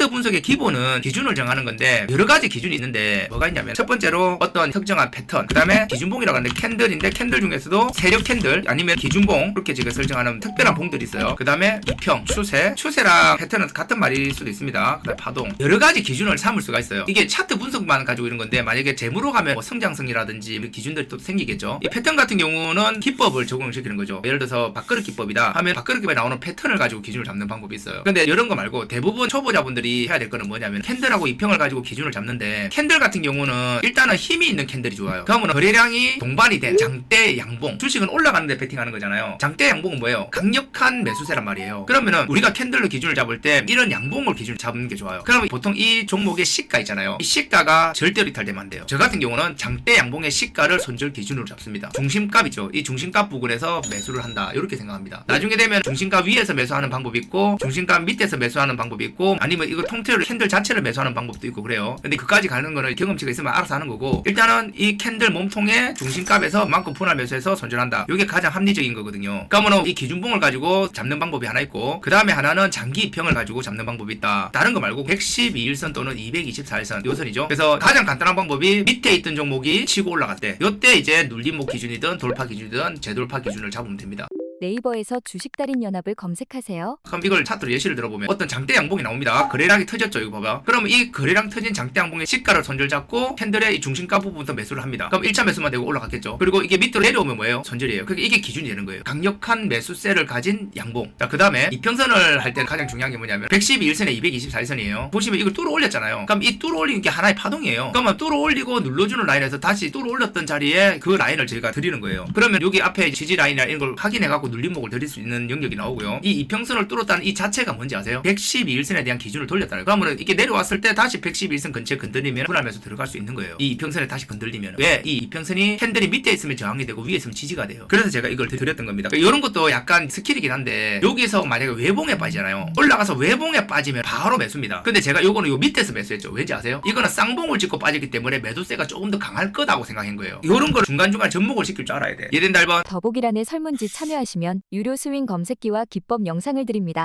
차트 분석의 기본은 기준을 정하는 건데 여러 가지 기준이 있는데 뭐가 있냐면 첫 번째로 어떤 특정한 패턴 그 다음에 기준봉이라고 하는데 캔들인데 캔들 중에서도 세력 캔들 아니면 기준봉 그렇게 제가 설정하는 특별한 봉들이 있어요. 그 다음에 이평 추세 추세랑 패턴은 같은 말일 수도 있습니다. 그 다음에 파동 여러 가지 기준을 삼을 수가 있어요. 이게 차트 분석만 가지고 이런 건데 만약에 재무로 가면 뭐 성장성이라든지 기준들이 또 생기겠죠. 이 패턴 같은 경우는 기법을 적용시키는 거죠. 예를 들어서 밥그릇 기법이다 하면 밥그릇 기법에 나오는 패턴을 가지고 기준을 잡는 방법이 있어요. 근데 이런 거 말고 대부분 초보자분들이 해야 될 거는 뭐냐면 캔들하고 이평을 가지고 기준을 잡는데 캔들 같은 경우는 일단은 힘이 있는 캔들이 좋아요. 그러면 거래량이 동반이 된 장대 양봉 주식은 올라가는데 베팅하는 거잖아요. 장대 양봉은 뭐예요? 강력한 매수세란 말이에요. 그러면은 우리가 캔들로 기준을 잡을 때 이런 양봉을 기준 잡는 게 좋아요. 그러면 보통 이 종목의 시가 있잖아요. 이 시가가 절대로 이탈되면 안 돼요. 저 같은 경우는 장대 양봉의 시가를 손절 기준으로 잡습니다. 중심값이죠. 이 중심값 부근에서 매수를 한다. 이렇게 생각합니다. 나중에 되면 중심값 위에서 매수하는 방법이 있고 중심값 밑에서 매수하는 방법이 있고 아니면 이거 통째로 캔들 자체를 매수하는 방법도 있고 그래요. 근데 그까지 가는 거는 경험치가 있으면 알아서 하는 거고 일단은 이 캔들 몸통의 중심값에서 만큼 분할 매수해서 손절한다. 이게 가장 합리적인 거거든요. 그러면 이 기준봉을 가지고 잡는 방법이 하나 있고 그 다음에 하나는 장기 입평을 가지고 잡는 방법이 있다. 다른 거 말고 112일선 또는 224일선 요 선이죠. 그래서 가장 간단한 방법이 밑에 있던 종목이 치고 올라갔대. 요때 이제 눌림목 기준이든 돌파 기준이든 재돌파 기준을 잡으면 됩니다 네이버에서 주식 달인 연합을 검색하세요. 그럼 이걸 차트로 예시를 들어보면 어떤 장대 양봉이 나옵니다. 거래량이 터졌죠, 이거 봐봐. 그러면 이 거래량 터진 장대 양봉의 시가를 손절 잡고 캔들의 이 중심가 부분부터 매수를 합니다. 그럼 1차 매수만 되고 올라갔겠죠. 그리고 이게 밑으로 내려오면 뭐예요? 손절이에요. 그러니까 이게 기준이 되는 거예요. 강력한 매수세를 가진 양봉. 자, 그 다음에 이평선을 할 때 가장 중요한 게 뭐냐면 112일선에 224일선이에요. 보시면 이걸 뚫어 올렸잖아요. 그럼 이 뚫어 올리는 게 하나의 파동이에요. 그러면 뚫어 올리고 눌러주는 라인에서 다시 뚫어 올렸던 자리에 그 라인을 저희가 드리는 거예요. 그러면 여기 앞에 지지 라인이나 이런 걸 확인해갖고 눌림목을 드릴 수 있는 영역이 나오고요. 이 이평선을 뚫었다는 이 자체가 뭔지 아세요? 112일선에 대한 기준을 돌렸다는 거예요. 그러면 이게 내려왔을 때 다시 112일선 근처에 건드리면 분할매수 들어갈 수 있는 거예요. 이 이평선에 다시 건들리면 왜? 이 이평선이 캔들이 밑에 있으면 저항이 되고 위에 있으면 지지가 돼요. 그래서 제가 이걸 드렸던 겁니다. 이런 것도 약간 스킬이긴 한데 여기서 만약에 외봉에 빠지잖아요. 올라가서 외봉에 빠지면 바로 매수입니다. 근데 제가 요거는 요 밑에서 매수했죠. 왠지 아세요? 이거는 쌍봉을 찍고 빠지기 때문에 매도세가 조금 더 강할 거다고 생각한 거예요. 이런 걸 중간중간 접목을 시킬 줄 알아야 돼. 예된 달번 더보기란에 설문지 참여 하시면 유료 스윙 검색기와 기법 영상을 드립니다.